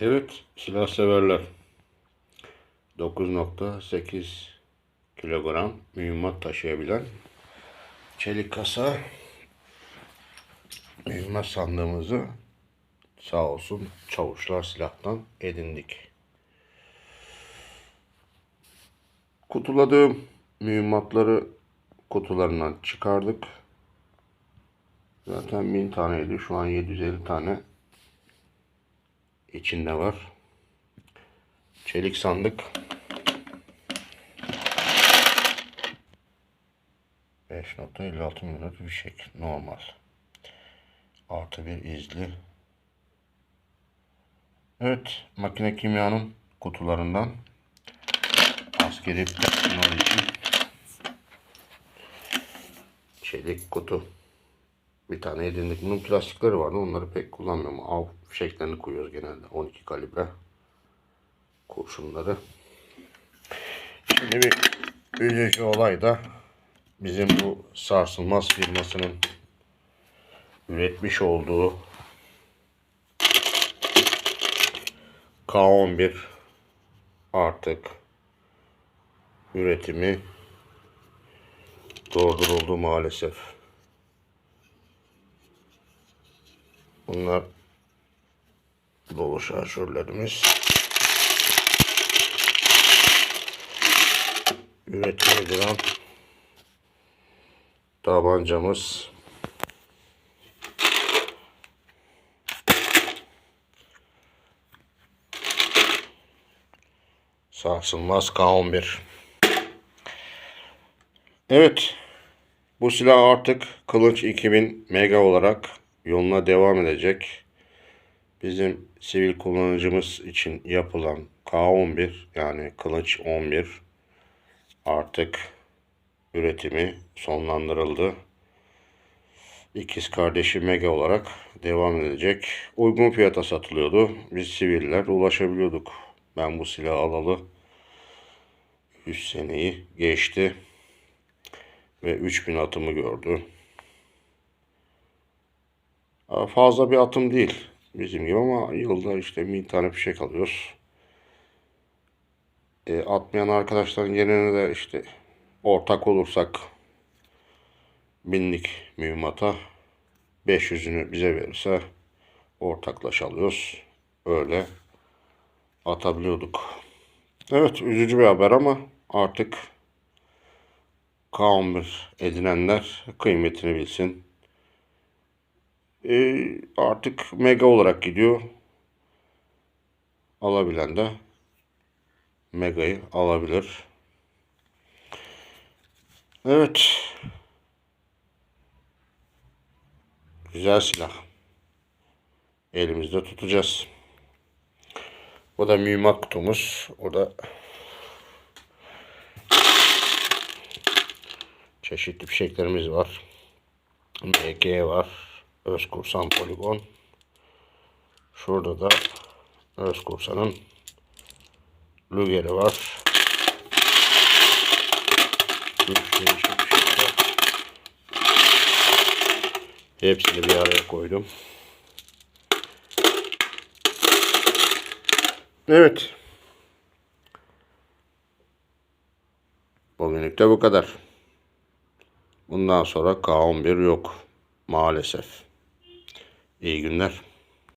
Evet silah severler. 9.8 kilogram mühimmat taşıyabilen çelik kasa mühimmat sandığımızı sağ olsun çavuşlar silahtan edindik. Kutuladığım mühimmatları kutularından çıkardık. Zaten 1000 taneydi. Şu an 750 tane içinde var. Çelik sandık. 5.56 mm bir şekil normal. Artı bir izli. Evet makine kimyanın kutularından askeri personel için çelik kutu. Bir tane edindik. Bunun plastikleri vardı. Onları pek kullanmıyorum. Av fişeklerini koyuyoruz genelde. 12 kalibre kurşunları. Şimdi bir üzücü olay da bizim bu sarsılmaz firmasının üretmiş olduğu K11 artık üretimi durduruldu maalesef. Bunlar dolu şarjörlerimiz. Üretim edilen tabancamız. Sarsılmaz K11. Evet. Bu silah artık Kılıç 2000 Mega olarak yoluna devam edecek. Bizim sivil kullanıcımız için yapılan K11 yani Kılıç 11 artık üretimi sonlandırıldı. İkiz kardeşi Mega olarak devam edecek. Uygun fiyata satılıyordu. Biz siviller ulaşabiliyorduk. Ben bu silahı alalı 100 seneyi geçti ve 3000 atımı gördü. Fazla bir atım değil bizim gibi ama yılda işte bin tane fişek alıyoruz. E, atmayan arkadaşların yerine de işte ortak olursak binlik mühimmata 500'ünü bize verirse ortaklaş alıyoruz. Öyle atabiliyorduk. Evet üzücü bir haber ama artık K11 edinenler kıymetini bilsin. Ee, artık mega olarak gidiyor. Alabilen de megayı alabilir. Evet. Güzel silah. Elimizde tutacağız. Bu da mühimmat kutumuz. O da çeşitli fişeklerimiz var. MG var. Özkursan poligon. Şurada da Özkursan'ın Luger'i var. Hepsini bir araya koydum. Evet. Bugünlük de bu kadar. Bundan sonra K11 yok. Maalesef. İyi günler.